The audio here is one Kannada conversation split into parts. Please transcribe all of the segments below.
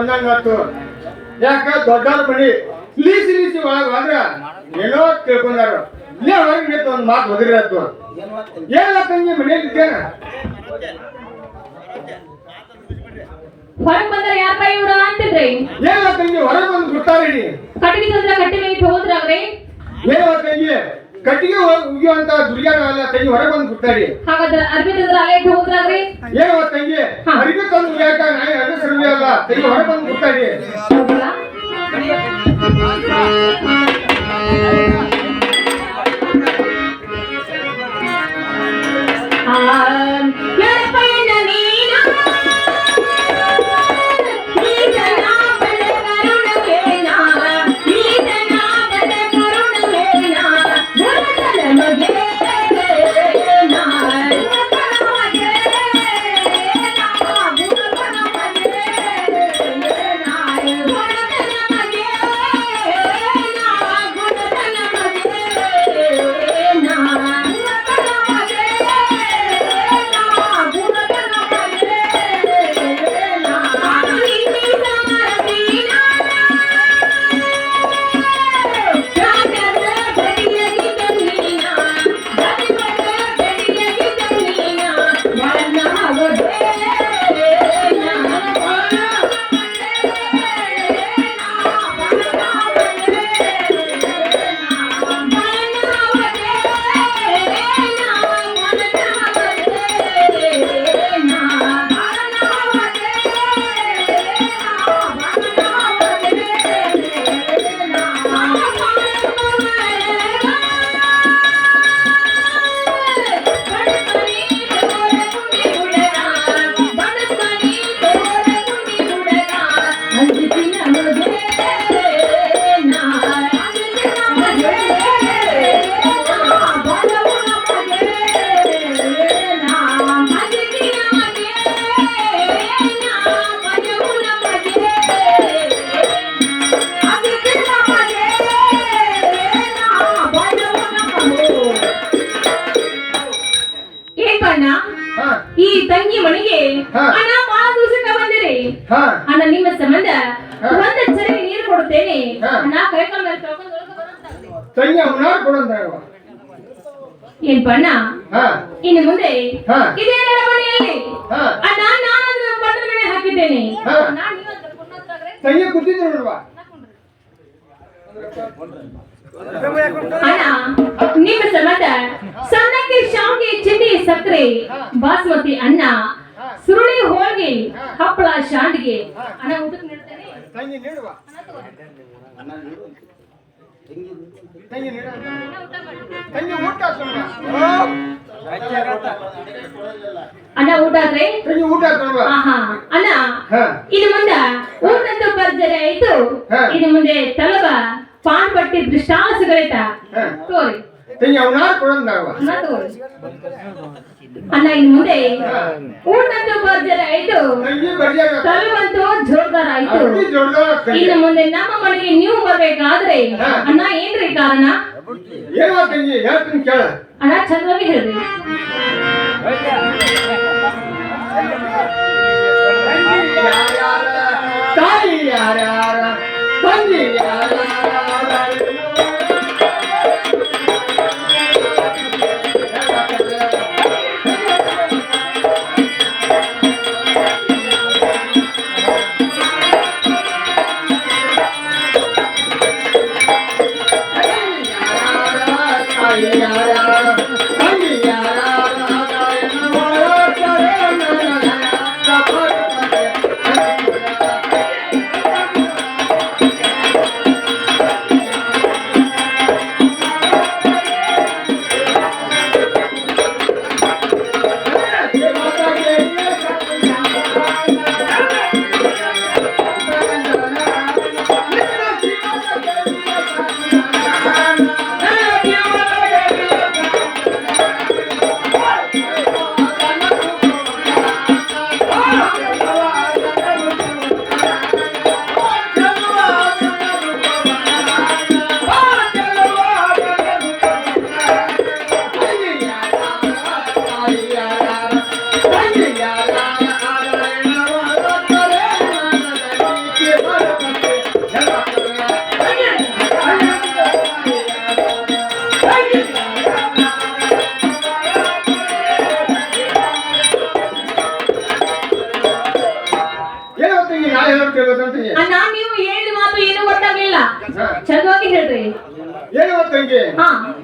ಬಂದಂಗಾತು ಯಾಕ ದೊಡ್ಡವ್ರ ಬಳಿ ಲೀಸಿ ಲೀಸಿ ಒಳಗ್ ಹೋದ್ರ ಏನೋ ತಿಳ್ಕೊಂಡಾರ ಇಲ್ಲೇ ಹೊರಗೆ ನಿಂತ ಒಂದ್ ಮಾತು ಹೋದಿರತ್ತು ಏನ ತಂಗಿ ಮನೇಲಿ ಇದ್ದೇನ? ಹೊರಗ್ ಬಂದ್ರೆ ಯಾರ ಇವ್ರ ಅಂತಿದ್ರಿ ಏನ ತಂಗಿ ಹೊರಗೆ ಬಂದು ಬಿಡ್ತಾರೇನಿ ಕಟ್ಟಿಗೆ ತಂದ್ರ ಕಟ್ಟಿ ಮೇಲೆ ಹೋದ್ರಾಗ್ರಿ? ಏನ ತಂಗಿ ಕಟ್ಟಿಗೆ ಉಗಿಯುವಂತ ಅಲ್ಲ ತಂಗಿ ಹೊರಗೆ ಬಂದು ಬಿಡ್ತಾರಿ ಹಾಗಾದ್ರೆ ಅರ್ಬಿ ತಂದ್ರ ಅಲ್ಲೇ ಇಟ್ಟು ಹೋದ್ರಾಗ್ರಿ ಏನೋ ತಂಗಿ ಹಾ. ಅರಿವಿ ತಂದು ಉಗಿಯಾಕ ನಾಯಿ ಅರ್ವಿ ಸರ್ವಿ ಅಲ್ಲ ತಂಗಿ ಹೊರಗೆ ಬಂದು ಬಿಡ್ತಾರಿ? ಆ, ಅಣ್ಣ ನಿಮ್ಮ ಸಂಬಂಧ ಒಂದ ನೀರು ಕೊಡುತ್ತೇನೆ. ನಾ ಮೇಲೆ ತೊಳ್ಕೊಂಡು. ತಂಗಿ ಅವನಾರ ಏನ್ ಬಣ್ಣ ಇನ್ನು ಮುಂದೆ. ಇದೇ ಅಣ್ಣ ನಾನು ಬಣ್ಣದ ಮನೆ ಹಾಕಿದ್ದೇನೆ. ಅಣ್ಣ, ನೀವೊಂದು ಕುಂಡ್ರತ್ರಾಗ್ರೆ. ತಂಗಿ ಕೂತಿದ್ರು ನೋಡ್ವಾ. ಅಣ್ಣ ನಿಮ್ಮ ಸಂಬಂಧ ಸಣ್ಣಕ್ಕೆ ಶಾವಿಗೆ ಚಿಂಡಿ ಸಕ್ಕರೆ. ಬಾಸ್ಮತಿ ಅನ್ನ ಸುರುಳಿ ಹೋಳಿಗೆ ಹಪ್ಪಳ ಶಾಂಡಿಗೆ ಅಣ್ಣ ಊಟಕ್ಕೆ ನೀಡ್ತೇನೆ. ತಂಗಿ ನೀಡುವ. ತಂಗಿ. ನೀಡ. ಅಣ್ಣ ಊಟ ಮಾಡಿ. ತಂಗಿ ಊಟ ಅಣ್ಣ ಊಟ ಆದ್ರೆ? ತಂಗಿ ಊಟ ಅಣ್ಣ ಇದು ಮುಂದೆ ಊಟದ್ದು ಭರ್ಜರಿ ಆಯ್ತು. ಇದು ಮುಂದೆ ತಲಬ ಪಾನ್ ಪಟ್ಟಿ ದೃಷ್ಟಾಸುಗಳಿತ ತೋರಿ. ಅಣ್ಣ ಇನ್ ಮುಂದೆ ಊಟದ್ದು ಬರ್ಜರ ಆಯ್ತು ತಲವಂತೂ ಜೋರ್ದಾರ ಆಯ್ತು ಇನ್ನು ಮುಂದೆ ನಮ್ಮ ಮನೆಗೆ ನೀವು ಬರ್ಬೇಕಾದ್ರೆ. ಅಣ್ಣ ಏನ್ರಿ ಕಾರಣ ಅಣ್ಣ ಚಂದ್ರವಾಗಿ ಹೇಳ್ರಿ ತಾಯಿ ಯಾರ ತಂಗಿ ಯಾರ್ಯಾರ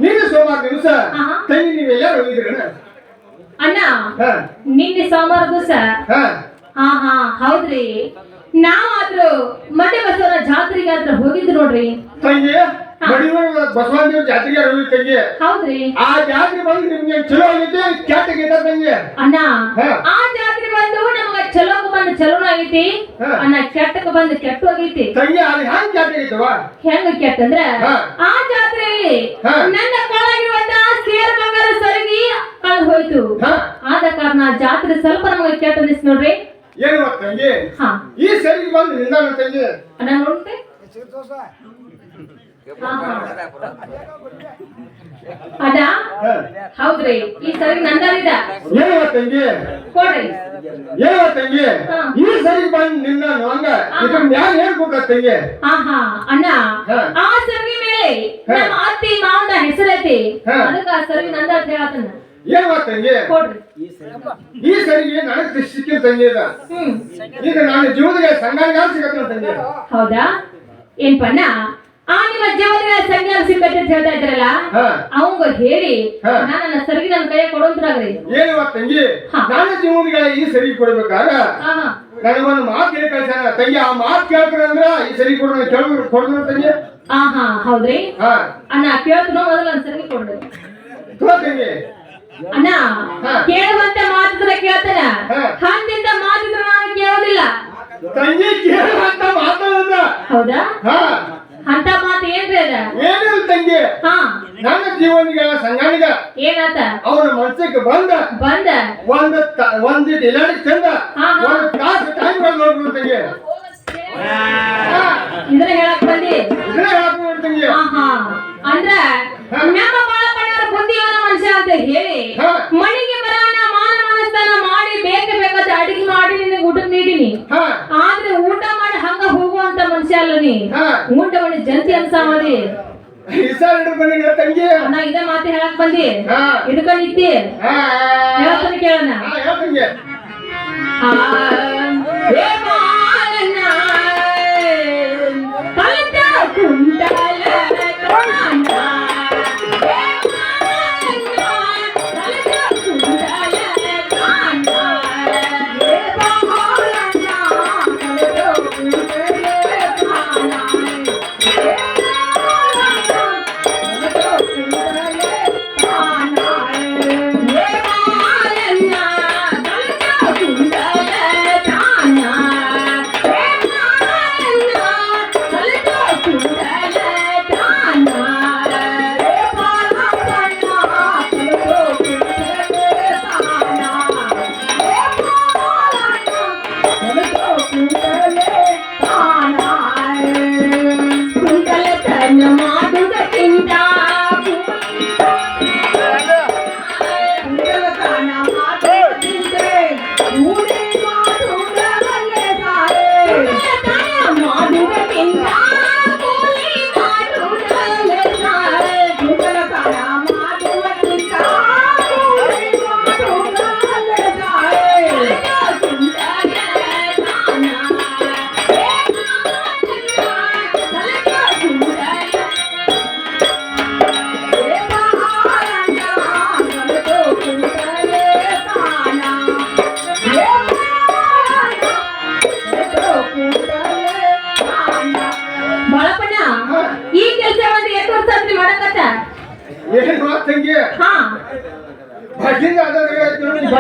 ನೀನು ಸೋಮವಾರ ದಿವಸ. ತಂಗಿ ನೀವು ಎಲ್ಲಾರು ಹೋಗಿದ್ರಣ ಅಣ್ಣ? ನಿನ್ನೆ ಸೋಮವಾರ ದಿವಸ ಹಾ. ಹಾ ಹೌದ್ರಿ. ನಾವಾದ್ರೂ ಮಂಡ್ಯ ಬಸವನ ಜಾತ್ರೆಗೆ ಆದ್ರೆ ಹೋಗಿದ್ರು ನೋಡ್ರಿ. ತಂಗಿ ಬಸವದೇವ ಜಾತ್ರೆಗೆ ಹೋಗಿ ತಂಗಿ? ಹೌದ್ರಿ. ಆ ಜಾತ್ರೆ ಬಂದು ನಿಮ್ಗೆ ಚಲೋ ಆಗಿದ್ದೆ ಕೆಟ್ಟ ತಂಗಿ. ಅಣ್ಣ ಆ ಜಾತ್ರೆ ಬಂದು ನಮಗ ಬಂದ್ ಚಲೋನ ಆಗೈತಿ ಅನ್ನ ಅಣ್ಣ ಕೆಟ್ಟಕ ಬಂದು ಕೆಟ್ಟು ಆಗೈತಿ ತಂಗಿ ಅದು ಜಾತ್ರೆ ಹೆಂಗ ಕೆಟ್ಟಂದ್ರ ಹಾ. ಆ ಜಾತ್ರೆಯಲ್ಲಿ ನನ್ನ ಕಾಲಾಗಿರುವಂತ ಸೇರ್ ಬಂಗಾರ ಸರಗಿ ಕಳೆದು ಹೋಯ್ತು. ಆದ ಕಾರಣ ಜಾತ್ರೆ ಸ್ವಲ್ಪ ನಮಗೆ ಕೆಟ್ಟ ಅನಿಸ್ ನೋಡ್ರಿ. ಏನು ತಂಗಿ? ಈ ಸರಿಗೆ ಬಂದು ನಿಂದಾನ ತಂಗಿ? ಅಣ್ಣ ನೋಡ್ತೆ. ಅದ ಹೌದ್ರಿ. ಈ ಸರಿ ನಂದಾರಿದ ಏನು ತಂಗಿ? ಕೊಡ್ರಿ. ಏನ ತಂಗಿ ಈ ಸರಿ ಬಂದ್ ನಿನ್ನ ನಂಗ ಇದನ್ನ ತಂಗಿ? ಅಣ್ಣ ಆ ಸರಿ ಮೇಲೆ ನಮ್ಮ ಅತ್ತಿ ಹೆಸರೈತಿ. ಅದಕ್ಕ ಆ ಸರಿ ನಂದ ಅಂತ ಹೇಳತನ ಏನ್ ಮಾತ ತಂಗಿ ಈ ಸರಿಗೆ ನನಗೆ ಸಿಕ್ಕಿದ ತಂಗಿ ಇದ. ಈಗ ನಾನು ತಂಗಿ? ಹೌದಾ? ಆ ನಿಮ್ಮ ಜೀವನದ ಸಂಜ್ಞಾ ಸಿಕ್ಕತ್ತೆ ಅಂತ ಹೇಳ್ತಾ ಇದ್ರಲ್ಲ ಅವಂಗ ಹೇಳಿ. ನಾನು ನನ್ನ ಸರಿಗೆ ನನ್ನ ಕೈಯ ಕೊಡುವಂತ್ರಾಗ್ರಿ ಏನವ ತಂಗಿ? ಜೀವನಗಳ ಈ ಸರಿ ಕೊಡ್ಬೇಕಾಗ ನನಗೊಂದು ಮಾತು ಹೇಳಿ ಕಳ್ಸ್ಯಾನ. ತಂಗಿ ಆ ಮಾತು ಕೇಳ್ತಾರ ಅಂದ್ರ ಈ ಸರಿ ಕೊಡ ಕೇಳ ಕೊಡ್ದು ತಂಗಿ? ಆ ಹಾ ಹೌದ್ರಿ? ಅಣ್ಣ ಕೇಳ್ತು ಮೊದಲು ಸರಿಗೆ ಕೊಡ್ರಿ ತಗೋ ಅಣ್ಣ. ಕೇಳುವಂತ ಮಾತಿದ್ರ ಕೇಳ್ತಾನ. ಹಂದಿಂದ ಮಾತಿದ್ರ ನಾನು ಕೇಳೋದಿಲ್ಲ. ತಂಗಿ ಕೇಳುವಂತ ಮಾತಾಡದ ಹೌದಾ? ಹಾ ಅಂತ ಮಾತು ಏನ್ರಿ ಅದ ಏನಿಲ್ಲ ತಂಗಿ ಹಾ ನನ್ನ ಜೀವನಿಗ ಸಂಗಾಣಿಗ ಏನಾತ? ಅವನ ಮನಸ್ಸಿಗೆ ಬಂದ ಬಂದ? ಒಂದ್ ಒಂದ್ ಹಾ, ಹಾ. ಒಂದ್ ತಾಸು ಟೈಮ್ ಬಂದ್ ತಂಗಿ ಹಾ. ಇದ್ರ ಹೇಳಕ್ ಬಂದಿ? ಇದನ್ನ ಹೇಳಕ್ ಬಂದಿ ತಂಗಿ ಹಾ ಹಾ. ಅಂದ್ರ. ನಮ್ಮ ಬಾಳಪ್ಪಣ್ಣವರ ಬುದ್ಧಿಯವರ ಮನುಷ್ಯ ಅಂತ ಹೇಳಿ ಹಾ. ಮಣಿಗೆ ಬರೋಣ ಮಾನ ಮನಸ್ಥಾನ ಮಾಡಿ ಬೇಕ ಬೇಕಾದ ಅಡಿಗೆ ಮಾಡಿ ನಿನಗೆ ಊಟ ನೀಡಿನಿ. ಹಾ. ಆದ್ರೆ ಊಟ ಮಾಡಿ ಹಂಗ ಹೋಗುವಂತ ಮನುಷ್ಯ ಅಲ್ಲ ನೀ. ಊಟ ಮಾಡಿ ಜಂತಿ ಅನ್ಸಾಮದಿ ಇಸಾಲ್ ಹಿಡ್ದು ಬಂದಿನ ತಂಗಿ? ನಾ ಇದ ಮಾತು ಹೇಳಕ್ ಬಂದಿ? ಹಾ. ಇದಕ್ಕ ನಿತ್ತಿ? ಹಾ. ಹೇಳ್ತಾನೆ ಕೇಳೋಣ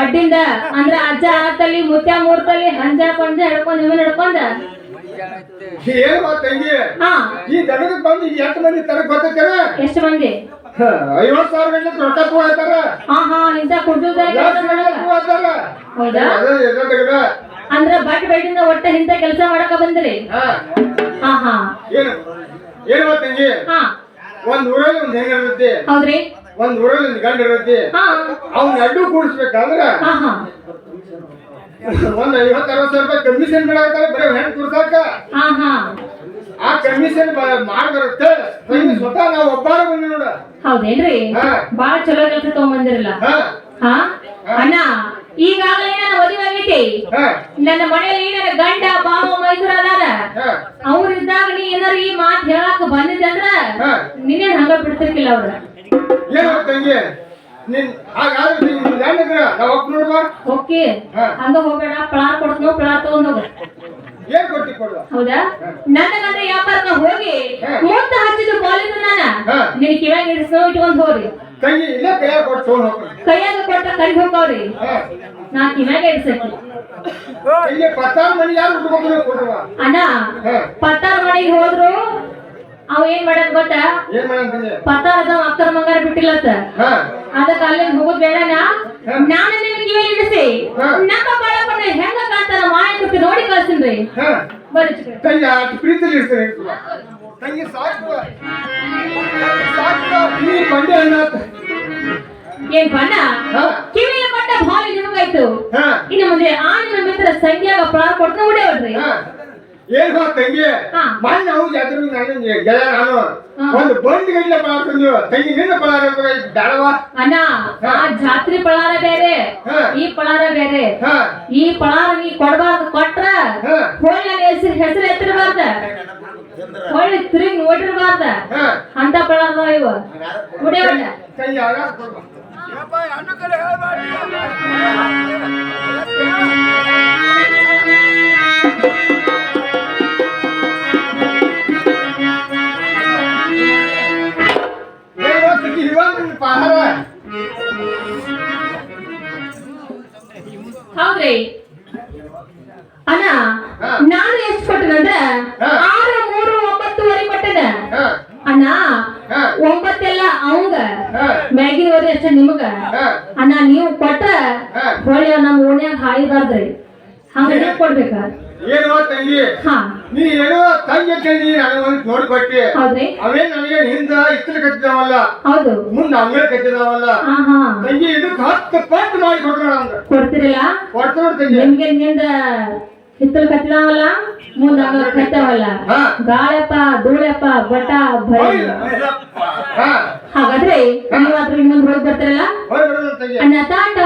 ಬಡ್ಡಿಂದ ಅಂದ್ರ ಅಜ್ಜ ಆತಲ್ಲಿ ಮುತ್ಯ ಮೂರ್ತಲ್ಲಿ ಹಂಜ ಪಂಜ ಹಿಡ್ಕೊಂಡ್ ಇವನ್ ಹಿಡ್ಕೊಂಡ. ಏನ್ ತಂಗಿ? ಹಾ. ಈ ಜನಕ್ಕೆ ಬಂದು ಈಗ ಎಂಟು ಮಂದಿ ತರಕ್ ಬರ್ತೈತೇನ ಎಷ್ಟು ಮಂದಿ? ಐವತ್ ಸಾವಿರ ಗಂಟೆ ರೊಕ್ಕ ತಗೋತಾರ ಹಾ ಹಾ ಇಂತ ತಗೋತಾರ ಹೌದಾ? ಅದೇ ಅಂದ್ರ ಬಟ್ ಬೆಡ್ಡಿಂದ ಒಟ್ಟ ಇಂತ ಕೆಲಸ ಮಾಡಕ ಬಂದ್ರಿ? ಹಾ. ಹಾ ಏನು ಏನ್ ಮಾತ್ ತಂಗಿ? ಹಾ. ಒಂದ್ ಊರಲ್ಲಿ ಒಂದ್ ಹೆಂಗ ಇರ್ತೈತಿ ಹೌದ್ರಿ. ಒಂದ್ ಊರಲ್ಲಿ ಗಂಡ ಇರ್ತೈತಿ ಹಾ. ಅವ್ನ ಅಡ್ಡು ಕೂಡಿಸ್ಬೇಕಂದ್ರೆ ಒಂದ್ ಐವತ್ ಅರವತ್ ಸಾವಿರ ರೂಪಾಯಿ ಕಮಿಷನ್ ಬೇಡ ಬರೀ ಹೆಣ್ ಕೂಡ್ಸಾಕ ಹಾ ಹಾ. ಆ ಕಮಿಷನ್ ಮಾಡ್ಬರುತ್ತೆ ಸ್ವತಃ ನಾವ್ ಒಬ್ಬಾರ ಬಂದಿ ನೋಡ. ಹೌದೇನ್ರಿ. ಬಾಳ ಚಲೋ ಕೆಲಸ ತಗೊಂಡ್ಬಂದಿರಲ್ಲ ಅಣ್ಣ ಈಗಾಗಲೇ ನಾನು ಮದುವೆ ಆಗೈತಿ. ನನ್ನ ಮನೆಯಲ್ಲಿ ನನ್ನ ಗಂಡ ಬಾವ ಮೈಸೂರ ಅದಾರ? ಅವ್ರಿದ್ದಾಗ ನೀ ಏನಾರ ಈ ಮಾತು ಹೇಳಾಕ ಬಂದಿದ್ದಂದ್ರ. ನಿನ್ನೇನ್ ಹಂಗ ಬಿಡ್ತಿರ್ಕಿಲ್ಲ ಅವ್ರ ಏನು ತಂಗಿ ನಿನ್ ಹಾಗಾದ್ರೆ ನಿನ್ ಹೆಣ್ಣಿದ್ರ ನಾವ್ ಒಪ್ಪ ನೋಡುವ? ಓಕೆ ಹಾ. ಹಂಗ ಹೋಗ್ಬೇಡ ಪಳಾರ್ ಕೊಡ್ತನೋ ಪಳಾರ್ ತಗೊಂಡ್ ಹೋಗ ಏನ್ ಕೊಟ್ಟಿ ಕೊಡುವ? ಹೌದಾ? ಹೋಗಿ ಹಾ. ಮುತ್ತ ಹಚ್ಚಿದ ಕಾಲೇಜ್ ನಾನ. ಹಾ. ನಿನ್ ಕಿವ್ಯಾಗ ಹಿಡಿಸ್ನೋ ಇಟ್ಕೊಂಡ್ ಹೋಗ್ರಿ. ತಂಗಿ ಇಲ್ಲ ಕೈಯಾಗ ಕೊಟ್ಟು ತಗೊಂಡ್ ಹೋಗ್ರಿ. ಕೈಯಾಗ ಕೊಟ್ಟ ಕೈ ಹೋಗವ್ರಿ ನಾ ಕಿವ್ಯಾಗ ಹಿಡಿಸಕ್ಕೆ ತಂಗಿ ಪತ್ತಾರು ಮನೆ ಯಾರು ಹುಡ್ಕೊಂಡು ಕೊಡುವ. ಅಣ್ಣ ಹಾ. ಪತ್ತಾರ ಮನೆಗೆ ಹೋದ್ರು ಅವ ಏನ್ ಮಾಡ್ಯಾನ ಗೊತ್ತಾ? ಪತ ಅದ? ಅಕ್ಕರ ಮಂಗಾರ ಬಿಟ್ಟಿಲ್ಲತ್ತ. ಅದಕ್ಕ ಅಲ್ಲಿ ಹೋಗುದ್ ಬೇಡನ? ನಾನು ನಿಮ್ಗೆ ಕಿವಿ ಇಡಿಸಿ. ನಮ್ಮ ಬಾಳಪ್ಪನ ಹೆಂಗ ಕಾಂತಾನ ಮಾಯ ಕುಟ್ಟಿ ನೋಡಿ ಕಳ್ಸಿನ್ರಿ. ಬರ್ರಿ ಚಿಕ್ರೆ. ತಂಗಿ ಅಷ್ಟು ಪ್ರೀತಿಲಿ ಇರ್ತಾರೆ ತಂಗಿ ಸಾಕು. ಸಾಕು. ಈ ಬಂಡೆ ಅಣ್ಣ. ಏನ್ ಬಣ್ಣ ಕಿವಿಯ ಕೊಟ್ಟ ಭಾರಿ ನಿಮಗಾಯ್ತು. ಇನ್ನು ಮುಂದೆ ಆ ನಿಮ್ಮ ಮಿತ್ರ ಸಂಖ್ಯಾಗ ಪ್ರಾಣ ಕೊಡ್ತಾ ಉಡೇವಲ್ರಿ. ಏನ್ ತಂಗಿ? ಹಾ. ಮೊನ್ನೆ ನಾವು ಜಾತ್ರೆ ನಾನು ಗೆಳೆಯ ನಾನು. ಒಂದು ಬಂಡಿ ಗಂಟೆ ಮಾಡ್ಕೊಂಡು ತಂಗಿ ನಿನ್ನ ಪಳಾರ ದಾಳವ ಅಣ್ಣ ಆ ಜಾತ್ರೆ ಪಳಾರ ಬೇರೆ. ಹಾ. ಈ ಪಳಾರ ಬೇರೆ. ಹಾ. ಈ ಪಳಾರ ನೀ ಕೊಡಬಾರ್ದು ಕೊಟ್ರ ಹಾ. ಹೊಳ್ಳಿ ಹೆಸರು ಹೆಸರು ಎತ್ತಿರಬಾರ್ದ. ಹೊಳ್ಳಿ ತಿರುಗಿ ನೋಡಿರಬಾರ್ದ. ಅಂತ ಪಳಾರ ಇವ. ಉಡೇವಲ್ಲ পাহাড় ನನಗೊಂದು ನೋಡಿ ಹೌದು. ಮುಂದ ಅಂಗಳ ಕಟ್ಟಿದವಲ್ಲ. ತಂಗಿ ಇದಕ್ಕೆ ಮಾಡಿ ಕೊಡ್ತಿರಲ್ಲ? ನಿಮ್ಗೆ ಹಿಂದ ಹಿತ್ತಲು ಮುಂದ ಅಂಗಳ ಕಟ್ಟವಲ್ಲ ಗಾಳಪ್ಪ ಧೂಳಪ್ಪ ಬಟ ಭಯ. ಹಾಗಾದ್ರೆ ನೀವು ಇನ್ನೊಂದು ಹೋಗಿ ಬರ್ತಾರಲ್ಲ? ಅಣ್ಣ ತಾಟ.